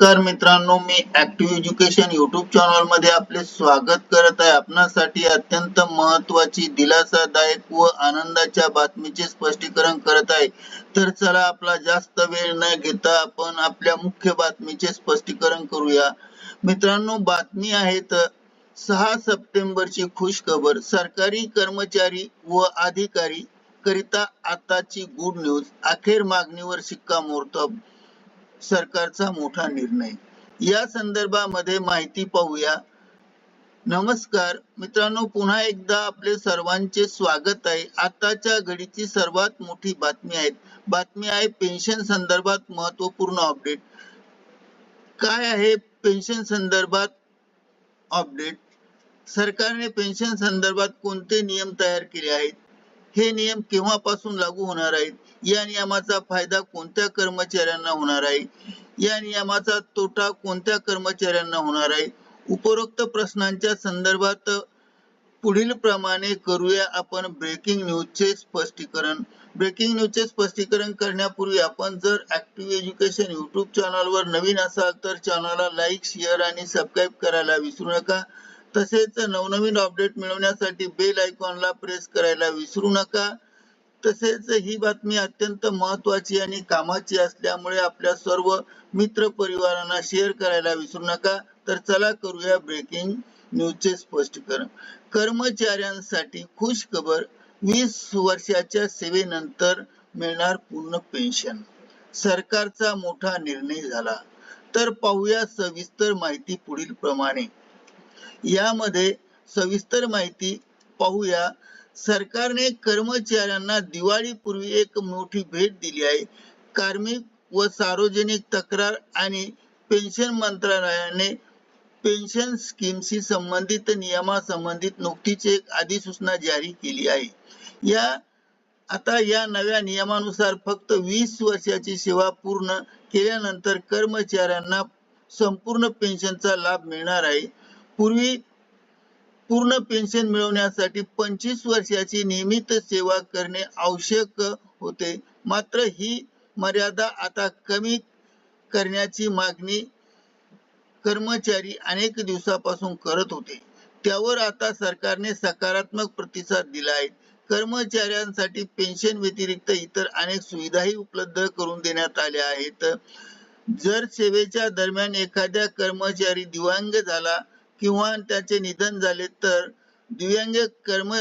नमस्कार मित्रांनो मी ऍक्टिव्ह एज्युकेशन युट्यूब चॅनलमध्ये आपले स्वागत करत आहे. आपणासाठी अत्यंत महत्वाची दिलासादायक व आनंदाच्या बातमीचे स्पष्टीकरण करत आहे. तर चला आपला जास्त वेळ न घेता आपण आपल्या मुख्य बातमीचे स्पष्टीकरण करूया. मित्रांनो बातमी आहे तर सहा सप्टेंबरची खुश खबर सरकारी कर्मचारी व अधिकारी करिता आताची गुड न्यूज अखेर मागणीवर शिक्कामोर्तब. सरकारचा मोठा निर्णय. या संदर्भामध्ये माहिती पाहूया. नमस्कार मित्रांनो पुन्हा एकदा आपले सर्वांचे स्वागत आहे. आताच्या घडीची सर्वात मोठी बातमी आहे. बातमी आहे पेन्शन संदर्भात महत्त्वपूर्ण अपडेट. काय आहे पेन्शन संदर्भात अपडेट? सरकारने पेन्शन संदर्भात कोणते नियम तयार केले आहेत? हे नियम केव्हापासून लागू होणार आहेत? या नियमाचा फायदा कोणत्या कर्मचाऱ्यांना होणार आहे? या नियमाचा तोटा कोणत्या कर्मचाऱ्यांना होणार आहे? उपरोक्त प्रश्नांच्या संदर्भात पुढील प्रमाणे करूया आपण ब्रेकिंग न्यूजचे स्पष्टीकरण. ब्रेकिंग न्यूजचे स्पष्टीकरण करण्यापूर्वी आपण जर ऍक्टिव्ह एज्युकेशन युट्यूब चॅनलवर नवीन असाल तर चॅनलला लाईक शेअर आणि सबस्क्राईब करायला विसरू नका. तसेच नवनवीन अपडेट मिळवण्यासाठी बेल आयकॉनला प्रेस करायला विसरू नका. तसेच ही बातमी अत्यंत महत्वाची आणि कामाची असल्यामुळे आपल्या सर्व मित्र परिवारांना शेअर करायला विसरू नका. तर चला करूया ब्रेकिंग न्यूजचे स्पष्टीकरण. कर्मचाऱ्यांसाठी खुश खबर वीस वर्षाच्या सेवेनंतर मिळणार पूर्ण पेन्शन सरकारचा मोठा निर्णय झाला. तर पाहूया सविस्तर माहिती पुढील प्रमाणे यामध्ये सविस्तर माहिती पाहूया. सरकारने कर्मचाऱ्यांना दिवाळीपूर्वी एक मोठी भेट दिली आहे. कार्मिक व सार्वजनिक तक्रार आणि पेन्शन मंत्रालयाने पेन्शन स्कीमशी संबंधित नियमासंबंधित नुकतीच एक अधिसूचना जारी केली आहे. या आता या नव्या नियमानुसार फक्त वीस वर्षाची सेवा पूर्ण केल्यानंतर कर्मचाऱ्यांना संपूर्ण पेन्शनचा लाभ मिळणार आहे. पूर्वी पूर्ण पेन्शन मिळवण्यासाठी पंचवीस वर्षाची नियमित सेवा करणे आवश्यक होते. मात्र ही मर्यादा आता कमी करण्याची मागणी कर्मचारी अनेक दिवसापासून करत होते. त्यावर आता सरकारने सकारात्मक प्रतिसाद दिला आहे. कर्मचाऱ्यांसाठी पेन्शन व्यतिरिक्त इतर अनेक सुविधाही उपलब्ध करून देण्यात आल्या आहेत. जर सेवेच्या दरम्यान एखाद्या कर्मचारी दिव्यांग झाला किंवा त्याचे निधन झाले तर दिव्यांग कर्म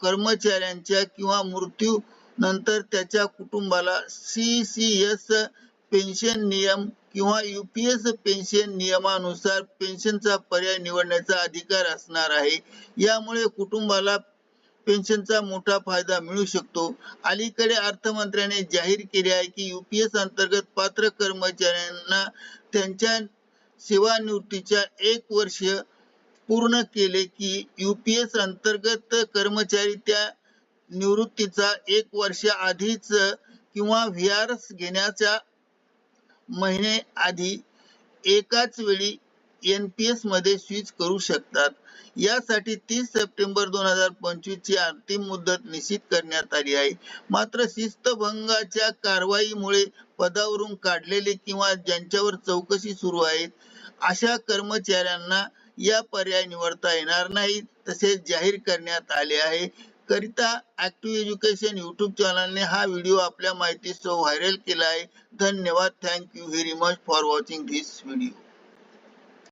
कर्मचाऱ्यांच्या किंवा मृत्यू नंतर त्याच्या कुटुंबाला सी सी एस पेन्शन नियम किंवा युपीएस पेन्शन नियमानुसार पेन्शनचा पर्याय निवडण्याचा अधिकार असणार आहे. यामुळे कुटुंबाला पेन्शनचा मोठा फायदा मिळू शकतो. अलीकडे अर्थमंत्र्याने जाहीर केले आहे की युपीएस अंतर्गत पात्र कर्मचाऱ्यांना त्यांच्या सेवानिवृत्तीच्या एक वर्ष पूर्ण केले की युपीएस अंतर्गत कर्मचारी त्या निवृत्तीचा एक वर्ष आधीच किंवा व्हीआर घेण्याच्या महिने आधी एकाच वेळी एन पी एसमध्ये स्विच करू शकतात. यासाठी तीस सप्टेंबर दोन हजार पंचवीस ची अंतिम मुदत निश्चित करण्यात आली आहे. मात्र शिस्तभंगाच्या कारवाईमुळे पदावरून काढलेले किंवा ज्यांच्यावर चौकशी सुरू आहे अशा कर्मचाऱ्यांना या पर्याय निवडता येणार नाही तसेच जाहीर करण्यात आले आहे. करिता ऍक्टिव्ह एज्युकेशन युट्यूब चॅनलने हा व्हिडिओ आपल्या माहितीसह व्हायरल केला आहे. धन्यवाद. Thank you very much for watching this video